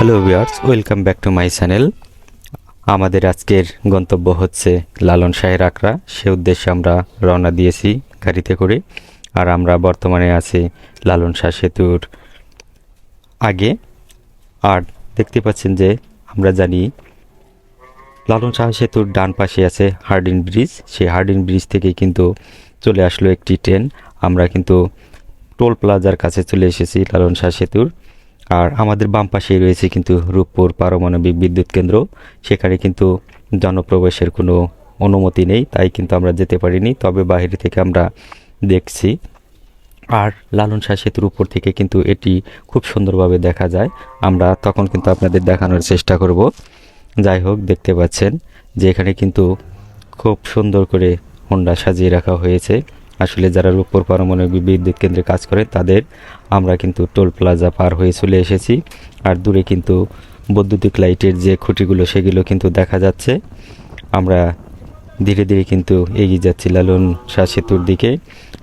Hello viewers welcome back to my channel আমাদের আজকের গন্তব্য হচ্ছে লালন শাহের আকরা সে উদ্দেশ্যে আমরা রওনা দিয়েছি গাড়িতে করে। আর আমরা বর্তমানে আছি লালন শাহ সেতুর আগে। আর দেখতে পাচ্ছেন যে আমরা জানি লালন শাহ সেতুর ডান পাশে আছে হার্ডিন ব্রিজ। সেই হার্ডিন ব্রিজ থেকে কিন্তু চলে আসলো একটি ট্রেন। আমরা কিন্তু টোল প্লাজার কাছে চলে এসেছি লালন শাহ সেতুর। আর আমাদের বাম পাশেই রয়েছে কিন্তু রূপপুর পারমাণবিক বিদ্যুৎ কেন্দ্র। সেখানে কিন্তু জনপ্রবেশের কোনো অনুমতি নেই, তাই কিন্তু আমরা যেতে পারিনি, তবে বাইরে থেকে আমরা দেখছি। আর লালন শাহ সেতুর উপর থেকে কিন্তু এটি খুব সুন্দরভাবে দেখা যায়। আমরা তখন কিন্তু আপনাদের দেখানোর চেষ্টা করব। যাই হোক, দেখতে পাচ্ছেন যে এখানে কিন্তু খুব সুন্দর করে হোন্ডা সাজিয়ে রাখা হয়েছে। আসলে যারা রূপপুর পারমাণবিক বিদ্যুৎ কেন্দ্রে কাজ করে, তাদের আমরা কিন্তু টোল প্লাজা পার হয়ে চলে এসেছি। আর দূরে কিন্তু বৈদ্যুতিক লাইটের যে খুঁটিগুলো, সেগুলো কিন্তু দেখা যাচ্ছে। আমরা ধীরে ধীরে কিন্তু এগিয়ে যাচ্ছি লালন শাহ সেতুর দিকে।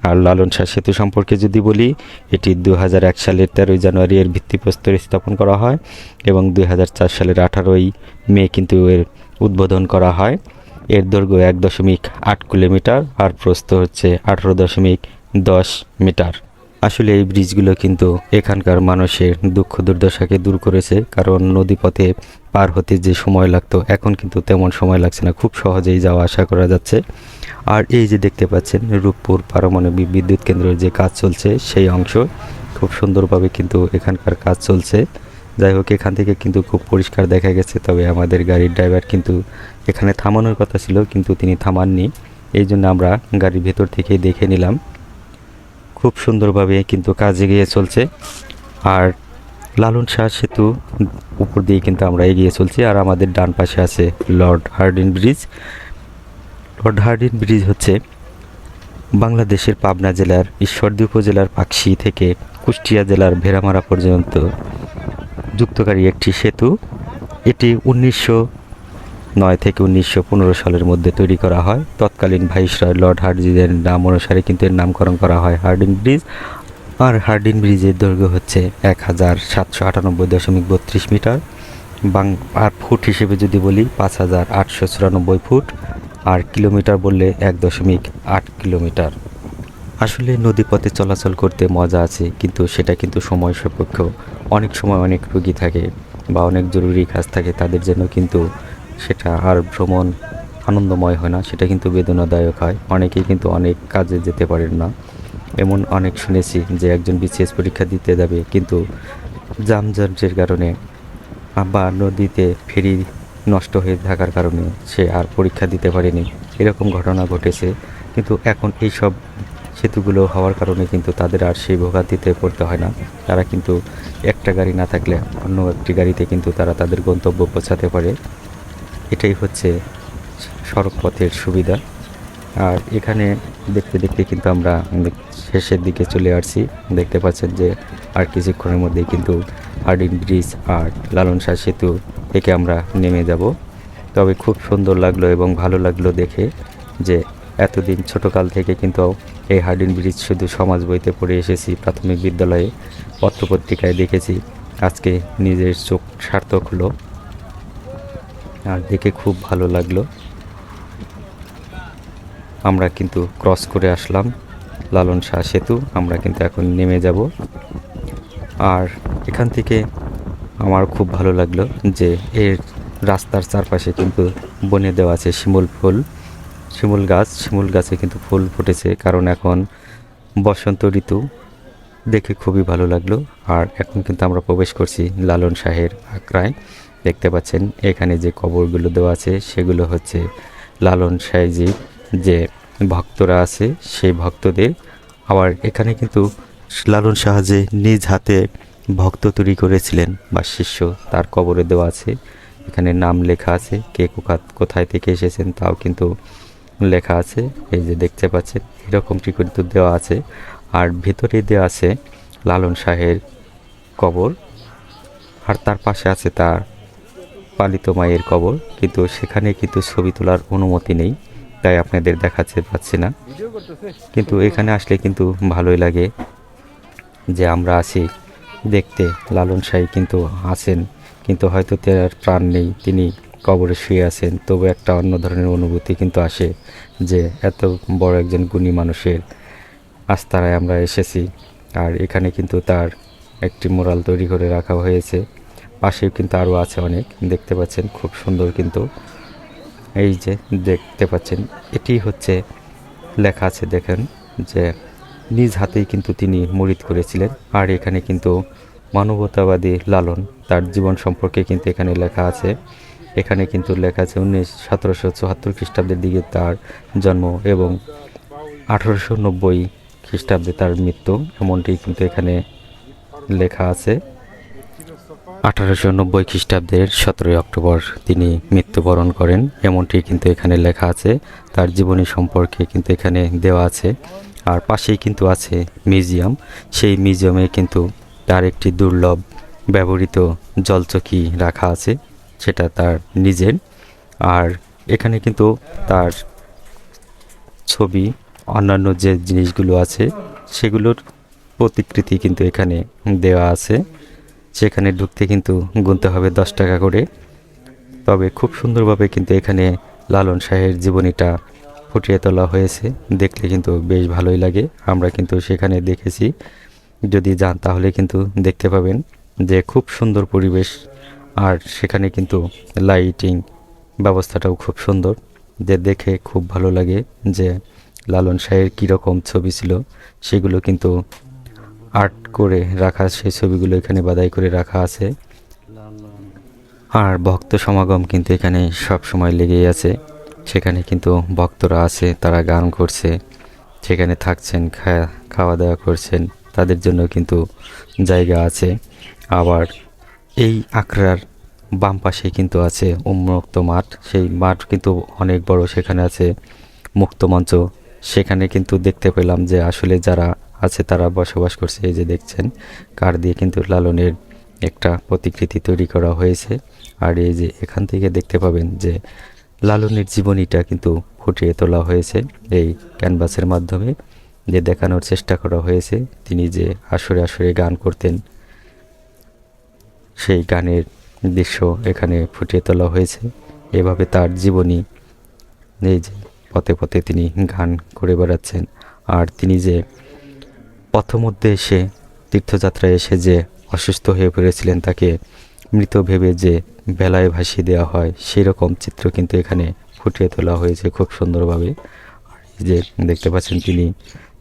আর লালন শাহ সেতু সম্পর্কে যদি বলি, এটি দু সালের তেরোই জানুয়ারি এর ভিত্তিপ্রস্তর স্থাপন করা হয় এবং দু হাজার চার সালের আঠারোই মে কিন্তু এর উদ্বোধন করা হয়। এর দৈর্ঘ্য এক দশমিক আট কিলোমিটার আর প্রস্থ হচ্ছে আঠারো দশমিক দশ মিটার। আসলে এই ব্রিজগুলো কিন্তু এখানকার মানুষের দুঃখ দুর্দশাকে দূর করেছে, কারণ নদীপথে পার হতে যে সময় লাগতো, এখন কিন্তু তেমন সময় লাগছে না, খুব সহজেই যাওয়া আশা করা যাচ্ছে। আর এই যে দেখতে পাচ্ছেন, রূপপুর পারমাণবিক বিদ্যুৎ কেন্দ্রের যে কাজ চলছে, সেই অংশ খুব সুন্দরভাবে কিন্তু এখানকার কাজ চলছে। যাই হোক, এখান থেকে কিন্তু খুব পরিষ্কার দেখা গেছে, তবে আমাদের গাড়ির ড্রাইভার কিন্তু এখানে থামানোর কথা ছিল, কিন্তু তিনি থামাননি। এই জন্য আমরা গাড়ির ভেতর থেকে দেখে নিলাম, খুব সুন্দরভাবে কিন্তু কাজ এগিয়ে চলছে। আর লালন শাহ সেতু উপর দিয়ে কিন্তু আমরা এগিয়ে চলছি, আর আমাদের ডান পাশে আছে Lord Hardinge bridge. Lord Hardinge bridge হচ্ছে বাংলাদেশের পাবনা জেলার, ঈশ্বরদী উপজেলার পাকশি থেকে কুষ্টিয়া জেলার ভেড়ামারা পর্যন্ত যুক্তকারী একটি সেতু। এটি উনিশশো নয় থেকে উনিশশো পনেরো সালের মধ্যে তৈরি করা হয়। তৎকালীন ভাইসরয় লর্ড হার্ডিনের নাম অনুসারে কিন্তু এর নামকরণ করা হয় হার্ডিন ব্রিজ আর হার্ডিন ব্রিজের দৈর্ঘ্য হচ্ছে এক হাজার সাতশো আটানব্বই দশমিক বত্রিশ মিটার। বাং আর ফুট হিসেবে যদি বলি, পাঁচ হাজার আটশো চুরানব্বই ফুট। আর কিলোমিটার বললে এক দশমিক আট কিলোমিটার। আসলে নদীপথে চলাচল করতে মজা আছে, কিন্তু সেটা কিন্তু সময় সাপেক্ষ। অনেক সময় অনেক রুগী থাকে বা অনেক জরুরি কাজ থাকে, তাদের জন্য কিন্তু সেটা আর ভ্রমণ আনন্দময় হয় না, সেটা কিন্তু বেদনাদায়ক হয়। অনেকেই কিন্তু অনেক কাজে যেতে পারেন না। এমন অনেক শুনেছি যে একজন বিসিএস পরীক্ষা দিতে যাবে, কিন্তু জামজটের কারণে বা নদীতে ফেরি নষ্ট হয়ে থাকার কারণে সে আর পরীক্ষা দিতে পারেনি। এরকম ঘটনা ঘটেছে, কিন্তু এখন এই সব সেতুগুলো হওয়ার কারণে কিন্তু তাদের আর সেই ভোগান্তিতে পড়তে হয় না। তারা কিন্তু একটা গাড়ি না থাকলে অন্য একটি গাড়িতে কিন্তু তারা তাদের গন্তব্য পৌঁছাতে পারে। এটাই হচ্ছে সড়ক পথের সুবিধা। আর এখানে দেখতে দেখতে কিন্তু আমরা শেষের দিকে চলে আসছি। দেখতে পাচ্ছেন যে আর কিছুক্ষণের মধ্যে কিন্তু হার্ডিন ব্রিজ আর লালন শাহ সেতু থেকে আমরা নেমে যাব। তবে খুব সুন্দর লাগল এবং ভালো লাগল দেখে যে এতদিন ছোটোকাল থেকে কিন্তু এই হার্ডিন ব্রিজ শুধু সমাজ বইতে পড়ে এসেছি, প্রাথমিক বিদ্যালয়ে পত্রপত্রিকায় দেখেছি। আজকে নিজের চোখ সার্থক হলো। আর দেখে খুব ভালো লাগল। আমরা কিন্তু ক্রস করে আসলাম, লালন শাহ সেতু। আমরা কিন্তু এখন নেমে যাব। আর এখান থেকে আমার খুব ভালো লাগল যে এর রাস্তার চারপাশে কিন্তু বনে দেওয়া আছে শিমুল ফুল। শিমুল গাছ, শিমুল গাছে কিন্তু ফুল ফুটেছে, কারণ এখন বসন্ত ঋতু। দেখে খুবই ভালো লাগল। আর এখন কিন্তু আমরা প্রবেশ করছি লালন শাহের আখড়ায়। দেখতে পাচ্ছেন, এখানে যে কবরগুলো দেওয়া আছে, সেগুলো হচ্ছে লালন শাহজি যে ভক্তরা আছে, সেই ভক্তদের। আবার এখানে কিন্তু লালন যে নিজ হাতে ভক্ত তৈরি করেছিলেন, বা শিষ্য তার কবরে দেওয়া আছে। এখানে নাম লেখা আছে, কে কোকা- কোথায় থেকে এসেছেন তাও কিন্তু লেখা আছে। এই যে দেখতে পাচ্ছেন এরকমটি কিন্তু দেওয়া আছে। আর ভেতরে দেওয়া আছে লালন শাহের কবর, আর তার পাশে আছে তার পালিত মায়ের কবর, কিন্তু সেখানে কিন্তু ছবি তোলার অনুমতি নেই, তাই আপনাদের দেখাতে পাচ্ছি না। কিন্তু এখানে আসলে কিন্তু ভালোই লাগে যে আমরা আছি, দেখতে লালন শাহী কিন্তু আছেন, কিন্তু হয়তো তার প্রাণ নেই, তিনি কবরে শুয়ে আছেন। তবু একটা অন্য ধরনের অনুভূতি কিন্তু আসে যে এত বড় একজন গুণী মানুষের আস্তারায় আমরা এসেছি, আর এখানে কিন্তু তার একটি মোরাল তৈরি করে রাখা হয়েছে। পাশেও কিন্তু আরও আছে অনেক। দেখতে পাচ্ছেন, খুব সুন্দর কিন্তু। এই যে দেখতে পাচ্ছেন, এটি হচ্ছে লেখা আছে দেখেন যে, নিজ হাতেই কিন্তু তিনি মুরিদ করেছিলেন। আর এখানে কিন্তু মানবতাবাদী লালন, তার জীবন সম্পর্কে কিন্তু এখানে লেখা আছে। এখানে কিন্তু লেখা আছে উনিশ, সতেরোশো চুয়াত্তর খ্রিস্টাব্দের দিকে তার জন্ম এবং আঠারোশো নব্বই খ্রিস্টাব্দে তার মৃত্যু। এমনটি কিন্তু এখানে লেখা আছে। আঠারোশো নব্বই খ্রিস্টাব্দের সতেরোই অক্টোবর তিনি মৃত্যুবরণ করেন। এমনটি কিন্তু এখানে লেখা আছে। তার জীবনী সম্পর্কে কিন্তু এখানে দেওয়া আছে। আর পাশেই কিন্তু আছে মিউজিয়াম। সেই মিউজিয়ামে কিন্তু তার একটি দুর্লভ ব্যবহৃত জলচকি রাখা আছে। সেটা তার নিজের। আর এখানে কিন্তু তার ছবি, অন্যান্য যে জিনিসগুলো আছে, সেগুলোর প্রতিকৃতি কিন্তু এখানে দেওয়া আছে। সেখানে ঢুকতে কিন্তু গুনতে হবে দশ টাকা করে। তবে খুব সুন্দরভাবে কিন্তু এখানে লালন শাহের জীবনীটা ফুটিয়ে তোলা হয়েছে। দেখলে কিন্তু বেশ ভালোই লাগে। আমরা কিন্তু সেখানে দেখেছি। যদি যান তাহলে কিন্তু দেখতে পাবেন যে খুব সুন্দর পরিবেশ। আর সেখানে কিন্তু লাইটিং ব্যবস্থাটাও খুব সুন্দর। যে দেখে খুব ভালো লাগে যে লালন শাহের কীরকম ছবি ছিল, সেগুলো কিন্তু আর্ট করে রাখা, সেই ছবিগুলো এখানে বাদাই করে রাখা আছে। আর ভক্ত সমাগম কিন্তু এখানে সব সময় লেগেই আছে। সেখানে কিন্তু ভক্তরা আছে, তারা গান করছে, সেখানে থাকছেন খাওয়া দাওয়া করছেন, তাদের জন্য কিন্তু জায়গা আছে। আবার এই আখড়ার বাম পাশে কিন্তু আছে উন্মুক্ত মাঠ, সেই মাঠ কিন্তু অনেক বড়, সেখানে আছে মুক্তমঞ্চ সেখানে কিন্তু দেখতে পেলাম যে আসলে যারা আছে, তারা বসবাস করছে। এই যে দেখছেন, কার দিয়ে কিন্তু লালনের একটা প্রতিকৃতি তৈরি করা হয়েছে। আর এই যে এখান থেকে দেখতে পাবেন যে লালনের জীবনীটা কিন্তু ফুটিয়ে তোলা হয়েছে এই ক্যানভাসের মাধ্যমে। যে দেখানোর চেষ্টা করা হয়েছে, তিনি যে আসরে আসরে গান করতেন, সেই গানের দৃশ্য এখানে ফুটিয়ে তোলা হয়েছে। এভাবে তার জীবনী এই যে পথে পথে তিনি গান করে বেড়াচ্ছেন। আর তিনি যে পথমধ্যে এসে তীর্থযাত্রায় এসে যে অসুস্থ হয়ে পড়েছিলেন তাকে মৃত ভেবে যে বেলায় ভাসিয়ে দেওয়া হয় সেই রকম চিত্র কিন্তু এখানে ফুটিয়ে তোলা হয়েছে খুব সুন্দরভাবে। যে দেখতে পাচ্ছেন তিনি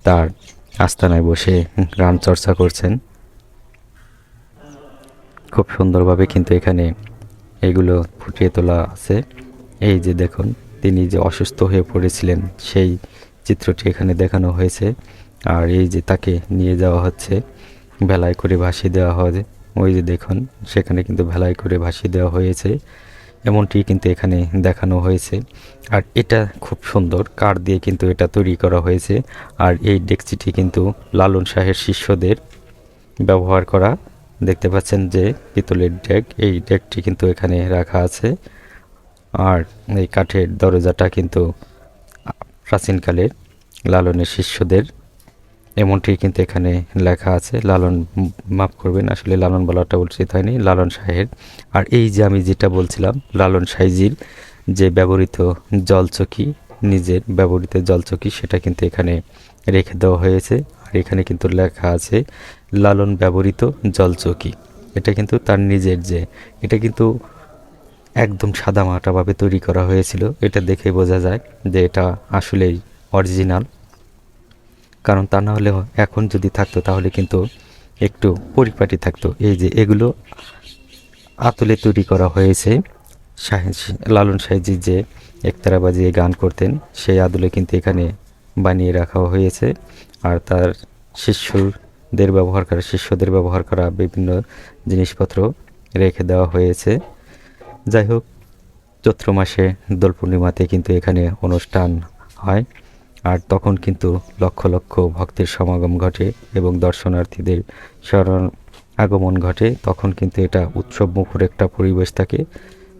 তার আস্তানায় বসে গান চর্চা করছেন। খুব সুন্দরভাবে কিন্তু এখানে এগুলো ফুটিয়ে তোলা আছে। এই যে দেখুন, তিনি যে অসুস্থ হয়ে পড়েছিলেন, সেই চিত্রটি এখানে দেখানো হয়েছে। আর এই যে তাকে নিয়ে যাওয়া হচ্ছে ভেলায় করে ভাসিয়ে দেওয়া হয় ওই যে দেখুন, সেখানে কিন্তু ভেলায় করে ভাসিয়ে দেওয়া হয়েছে। এমনটি কিন্তু এখানে দেখানো হয়েছে। আর এটা খুব সুন্দর কার দিয়ে কিন্তু এটা তৈরি করা হয়েছে। আর এই ডেকচিটি কিন্তু লালন শাহের শিষ্যদের ব্যবহার করা। দেখতে পাচ্ছেন যে পিতলের ডেক, এই ডেকটি কিন্তু এখানে রাখা আছে। আর এই কাঠের দরজাটা কিন্তু প্রাচীনকালের লালনের শিষ্যদের এমনটি কিন্তু এখানে লেখা আছে। লালন, মাফ করবেন, আসলে লালন বলাটা উচিত হয়নি, লালন শাহের। আর এই যে আমি যেটা বলছিলাম, লালন সাইজির যে ব্যবহৃত জলচকি, নিজের ব্যবহৃত জলচকি, সেটা কিন্তু এখানে রেখে দেওয়া হয়েছে। আর এখানে কিন্তু লেখা আছে, লালন ব্যবহৃত জলচকি। এটা কিন্তু তার নিজের যে, এটা কিন্তু একদম সাদামাটাভাবে তৈরি করা হয়েছিল। এটা দেখে বোঝা যায় যে এটা আসলেই অরিজিনাল কারণ তা না হলে এখন যদি থাকতো, তাহলে কিন্তু একটু পরিপাটি থাকতো। এই যে এগুলো আতলে তৈরি করা হয়েছে। লালন সাহেজি যে একতারা বাজিয়ে গান করতেন, সেই আদলে কিন্তু এখানে বানিয়ে রাখা হয়েছে। আর তার শিষ্যদের ব্যবহার করা, শিষ্যদের ব্যবহার করা বিভিন্ন জিনিসপত্র রেখে দেওয়া হয়েছে। যাই হোক, চৈত্র মাসে দোল পূর্ণিমাতে কিন্তু এখানে অনুষ্ঠান হয়। আর তখন কিন্তু লক্ষ লক্ষ ভক্তের সমাগম ঘটে এবং দর্শনার্থীদের স্মরণ আগমন ঘটে। তখন কিন্তু এটা উৎসব মুখর একটা পরিবেশ থাকে।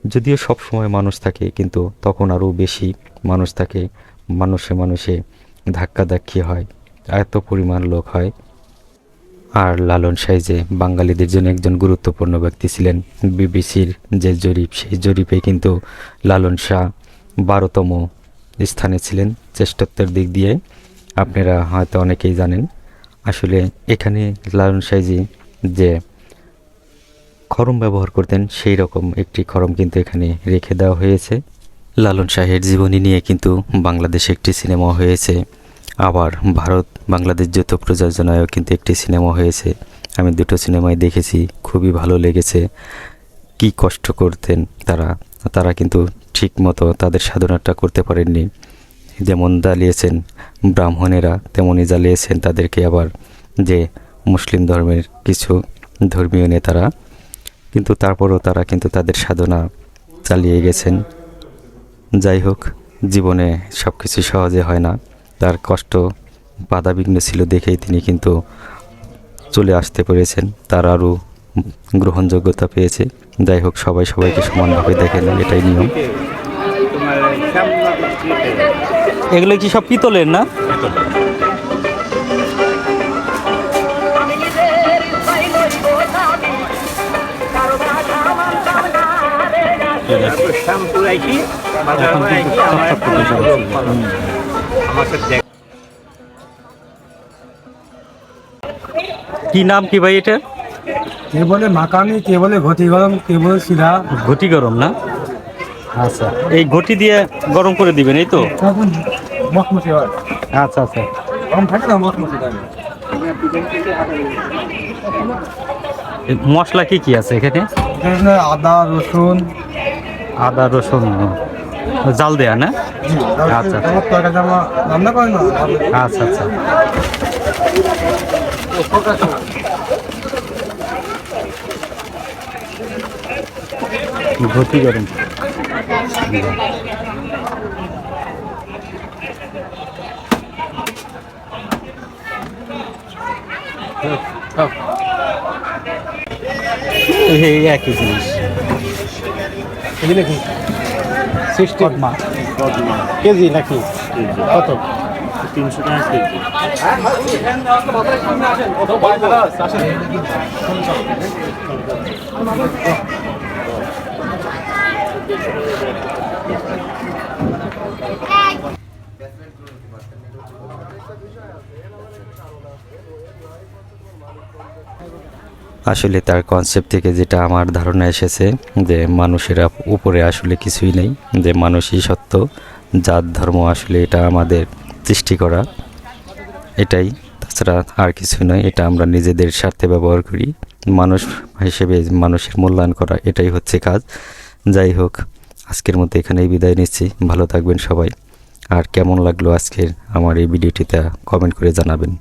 যদিও সব সময় মানুষ থাকে, কিন্তু তখন আরও বেশি মানুষ থাকে। মানুষে মানুষে ধাক্কাধাক্কি হয়, এত পরিমাণ লোক হয়। আর লালন সাই যে বাঙালিদের জন্য একজন গুরুত্বপূর্ণ ব্যক্তি ছিলেন বিবিসির যে জরিপ। সেই জরিপে কিন্তু লালন শাহ বারোতম স্থানে ছিলেন শ্রেষ্ঠত্বের দিক দিয়ে। আপনারা হয়তো অনেকেই জানেন, আসলে এখানে লালন সাইজি যে খরম ব্যবহার করতেন, সেই রকম একটি খরম কিন্তু এখানে রেখে দেওয়া হয়েছে। লালন শাহের জীবনী নিয়ে কিন্তু বাংলাদেশে একটি সিনেমা হয়েছে। আবার ভারত, বাংলাদেশ যৌথ প্রযোজনায়ও কিন্তু একটি সিনেমা হয়েছে। আমি দুটো সিনেমায় দেখেছি, খুবই ভালো লেগেছে। কি কষ্ট করতেন তারা তারা কিন্তু ঠিক মতো তাদের সাধনাটা করতে পারেননি। যেমন জ্বালিয়েছেন ব্রাহ্মণেরা তেমনই জ্বালিয়েছেন তাদেরকে আবার যে মুসলিম ধর্মের কিছু ধর্মীয় নেতারা। কিন্তু তারপরও তারা কিন্তু তাদের সাধনা চালিয়ে গেছেন। যাই হোক, জীবনে সব কিছু সহজে হয় না। তার কষ্ট, বাধাবিঘ্ন ছিল দেখেই তিনি কিন্তু চলে আসতে পেরেছেন। তার আরও গ্রহণযোগ্যতা পেয়েছে। যাই হোক সবাই সবাইকে সমানভাবে দেখে না এটাই নিয়ম এগুলো কি সব পিতলের না কি নাম কি ভাই এটা কে বলে মাকানি কে বলে ঘটি গরম কে বলে সিধা ঘটি গরম না? আচ্ছা। এই ঘটি দিয়ে গরম করে দিবেন এই তো? হয়। আচ্ছা আচ্ছা। গরম থাকে না মসমসি থাকে। মশলা কি কি আছে এখানে? আদা রসুন। আদা রসুন জাল দেয়া না? আচ্ছা। না। আচ্ছা আচ্ছা। ঘটি গরম এই একই জিনিস। এগুলো কি সিক্সটি কেজি নাকি? কত? তিনশো টাকা কেজি। আসলে তার কনসেপ্ট থেকে যেটা আমার ধারণা এসেছে যে মানুষের উপরে আসলে কিছুই নেই, যে মানুষই সত্য, জাত, ধর্ম আসলে এটা আমাদের সৃষ্টি করা। এটাই, তাছাড়া আর কিছু নয়, এটা আমরা নিজেদের স্বার্থে ব্যবহার করি। মানুষ হিসেবে মানুষের মূল্যায়ন করা, এটাই হচ্ছে কাজ। যাই হোক, আজকের মতো এখানেই বিদায় নিচ্ছি। ভালো থাকবেন সবাই। আর কেমন লাগল আজকের আমার এই ভিডিওটিতে, কমেন্ট করে জানাবেন।